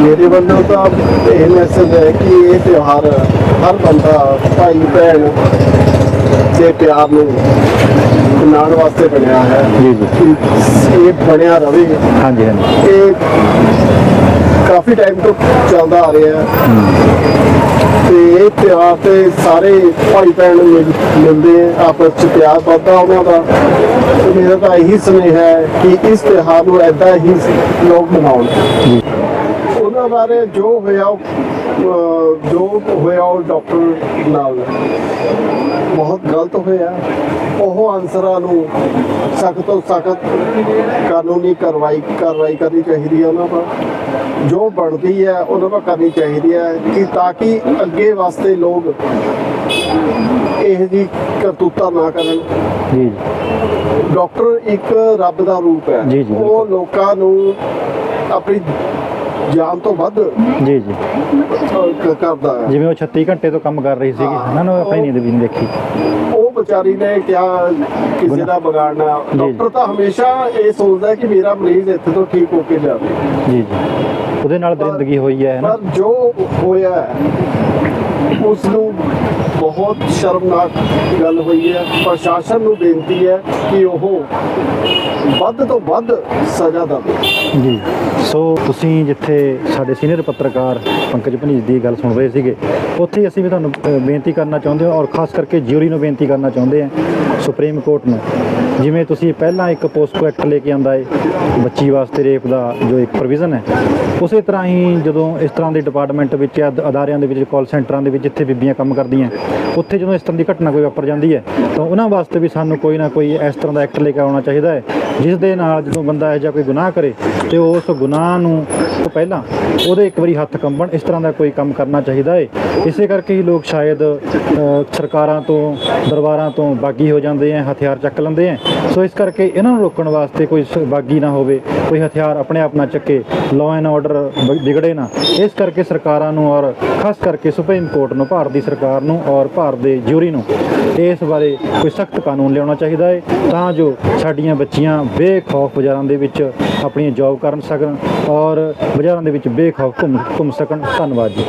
ਮੇਰੇ ਵੱਲੋਂ ਤਾਂ ਇਹ ਮੈਸੇਜ ਹੈ ਕਿ ਇਹ ਤਿਉਹਾਰ ਹਰ ਬੰਦਾ ਭਾਈ ਭੈਣ ਦੇ ਪਿਆਰ ਨੂੰ ਮਨਾਉਣ ਵਾਸਤੇ ਬਣਿਆ ਹੈ। ਜੀ, ਜੀ। ਇਹ ਬਣਿਆ ਰਵੇ। ਹਾਂਜੀ ਹਾਂਜੀ। ਇਹ ਕਾਫੀ ਟਾਈਮ ਤੋਂ ਚੱਲਦਾ ਆ ਰਿਹਾ ਹੈ। ਤੇ ਇਹ ਤਿਉਹਾਰ ਤੇ ਸਾਰੇ ਭਾਈ ਭੈਣ ਮਿਲ- ਮਿਲਦੇ ਆਪਸ ਚ ਪਿਆਰ ਵੱਧਦਾ ਉਹਨਾਂ ਦਾ। ਮੇਰਾ ਤਾਂ ਇਹੀ ਸੁਨੇਹਾ ਹੈ ਕਿ ਇਸ ਤਿਉਹਾਰ ਨੂੰ ਐਦਾਂ ਹੀ ਲੋਕ ਮਨਾਉਣ। ਉਹਨਾਂ ਬਾਰੇ ਜੋ ਹੋਇਆ ਉਹ, ਜੋ ਹੋਇਆ ਉਹ ਡਾਕਟਰ ਨਾਲ। ਬਹੁਤ ਗਲਤ ਹੋਇਆ। ਉਹ ਅਨਸਰਾਂ ਨੂੰ ਸਖਤ ਤੋਂ ਸਖਤ ਕਾਨੂੰਨੀ ਕਾਰਵਾਈ ਕਾਰਵਾਈ ਕਰਨੀ ਚਾਹੀਦੀ ਹੈ ਉਹਨਾਂ ਦਾ ਜੋ ਬਣਦੀ ਹੈ ਉਹਨਾਂ ਦਾ ਕਰਨੀ ਚਾਹੀਦੀ ਹੈ ਕਿ ਤਾਂ ਕਿ ਅੱਗੇ ਵਾਸਤੇ ਲੋਕ ਇਹ ਜੀ ਕਰਤੂਤਾ ਨਾ ਕਰਨ। ਜੀ। ਡਾਕਟਰ ਇੱਕ ਰੱਬ ਦਾ ਰੂਪ ਹੈ। ਉਹ। ਲੋਕਾਂ ਨੂੰ ਆਪਣੀ ਜਾਨ ਤੋਂ ਵੱਧ ਜੀ ਜੀ। ਕ- ਕਰਦਾ ਹੈ। ਜਿਵੇਂ ਉਹ 36 ਘੰਟੇ ਤੋਂ ਕੰਮ ਕਰ ਰਹੀ ਸੀਗੀ। ਉਹਨਾਂ ਨੂੰ ਆਪਣੀ ਨੀਂਦ ਵੀ ਨਹੀਂ ਦੇਖੀ। ਉਹ ਵਿਚਾਰੀ ਨੇ ਕਿਹਾ ਕਿਸੇ ਦਾ ਬਗਾੜਨਾ ਜੀ। ਡਾਕਟਰ ਤਾਂ ਹਮੇਸ਼ਾ ਇਹ ਸੋਚਦਾ ਕਿ ਮੇਰਾ ਮਰੀਜ਼ ਇੱਥੇ ਤੋਂ ਠੀਕ ਹੋ ਕੇ ਜਾਵੇ। ਜੀ ਜੀ। ਉਹਦੇ ਨਾਲ ਦਰਿੰਦਗੀ ਹੋਈ ਹੈ ਨਾ? ਪਰ ਜੋ ਹੋਇਆ ਹੈ, ਉਸ ਨੂੰ ਬਹੁਤ ਸ਼ਰਮਨਾਕ ਗੱਲ ਹੋਈ ਹੈ। ਪ੍ਰਸ਼ਾਸਨ ਨੂੰ ਬੇਨਤੀ ਹੈ ਕਿ ਉਹ ਵੱਧ ਤੋਂ ਵੱਧ ਸਜ਼ਾ ਦੇਵੇ। ਜੀ। ਸੋ ਤੁਸੀਂ ਜਿੱਥੇ ਸਾਡੇ ਸੀਨੀਅਰ ਪੱਤਰਕਾਰ ਪੰਕਜ ਭਨੀਜ ਦੀ ਗੱਲ ਸੁਣ ਰਹੇ ਸੀਗੇ, ਉੱਥੇ ਅਸੀਂ ਵੀ ਤੁਹਾਨੂੰ ਬੇਨਤੀ ਕਰਨਾ ਚਾਹੁੰਦੇ ਹਾਂ ਔਰ ਖਾਸ ਕਰਕੇ ਜਿਊਰੀ ਨੂੰ ਬੇਨਤੀ ਕਰਨਾ ਚਾਹੁੰਦੇ ਹਾਂ ਸੁਪਰੀਮ ਕੋਰਟ ਨੂੰ। ਜਿਵੇਂ ਤੁਸੀਂ ਪਹਿਲਾਂ ਇੱਕ ਪੋਸਕੋ ਐਕਟ ਲੈ ਕੇ ਆਂਦਾ ਏ, ਬੱਚੀ ਵਾਸਤੇ ਰੇਪ ਦਾ ਜੋ ਇੱਕ ਪ੍ਰੋਵੀਜ਼ਨ ਹੈ, ਉਸੇ ਤਰ੍ਹਾਂ ਹੀ ਜਦੋਂ ਇਸ ਤਰ੍ਹਾਂ ਦੇ ਡਿਪਾਰਟਮੈਂਟ ਵਿੱਚ ਅਦ- ਅਦਾਰਿਆਂ ਦੇ ਵਿੱਚ ਕਾਲ ਸੈਂਟਰਾਂ ਦੇ ਵਿੱਚ ਜਿੱਥੇ ਬੀਬੀਆਂ ਕੰਮ ਕਰਦੀਆਂ, ਉੱਥੇ ਜਦੋਂ ਇਸ ਤਰ੍ਹਾਂ ਦੀ ਘਟਨਾ ਕੋਈ ਵਾਪਰ ਜਾਂਦੀ ਹੈ, ਤਾਂ ਉਹਨਾਂ ਵਾਸਤੇ ਵੀ ਸਾਨੂੰ ਕੋਈ ਨਾ ਕੋਈ ਇਸ ਤਰ੍ਹਾਂ ਦਾ ਐਕਟ ਲੈ ਕੇ ਆਉਣਾ ਚਾਹੀਦਾ ਹੈ, ਜਿਸ ਦੇ ਨਾਲ ਜਦੋਂ ਬੰਦਾ ਇਹੋ ਜਿਹਾ ਕੋਈ ਗੁਨਾਹ ਕਰੇ ਤੇ ਉਸ ਗੁਨਾਹ ਨੂੰ ਤੋਂ ਪਹਿਲਾਂ ਉਹਦੇ ਇੱਕ ਵਾਰੀ ਹੱਥ ਕੰਬਣ, ਇਸ ਤਰ੍ਹਾਂ ਦਾ ਕੋਈ ਕੰਮ ਕਰਨਾ ਚਾਹੀਦਾ ਹੈ ਇਸੇ ਕਰਕੇ ਹੀ ਲੋਕ ਸ਼ਾਇਦ ਸਰਕਾਰਾਂ ਤੋਂ, ਦਰਬਾਰਾਂ ਤੋਂ ਬਾਗੀ ਹੋ ਜਾਂਦੇ ਆ ਹਥਿਆਰ ਚੱਕ ਲੈਂਦੇ ਆ ਸੋ ਇਸ ਕਰਕੇ ਇਹਨਾਂ ਨੂੰ ਰੋਕਣ ਵਾਸਤੇ ਕੋਈ ਸ- ਬਾਗੀ ਨਾ ਹੋਵੇ, ਕੋਈ ਹਥਿਆਰ ਆਪਣੇ ਆਪ ਨਾ ਚੱਕੇ ਲਾਅ ਐਂਡ ਆਰਡਰ ਵਿਗੜੇ ਨਾ। ਇਸ ਕਰਕੇ ਸਰਕਾਰਾਂ ਨੂੰ ਔਰ ਖਾਸ ਕਰਕੇ ਸੁਪਰੀਮ ਕੋਰਟ ਨੂੰ, ਭਾਰਤ ਦੀ ਸਰਕਾਰ ਨੂੰ ਔਰ ਭਾਰਤ ਦੇ ਜਿਊਰੀ ਨੂੰ ਇਸ ਬਾਰੇ ਕੋਈ ਸਖਤ ਕਾਨੂੰਨ ਲਿਆਉਣਾ ਚਾਹੀਦਾ ਹੈ ਤਾਂ ਜੋ ਸਾਡੀਆਂ ਬੱਚੀਆਂ ਬੇਖੌਫ ਬਾਜ਼ਾਰਾਂ ਦੇ ਵਿੱਚ ਆਪਣੀਆਂ ਜੌਬ ਕਰਨ ਸਕਣ ਔਰ ਬਾਜ਼ਾਰਾਂ ਦੇ ਵਿੱਚ ਬੇਖੌਫ ਘੁੰਮ ਘੁੰਮ ਸਕਣ। ਧੰਨਵਾਦ ਜੀ।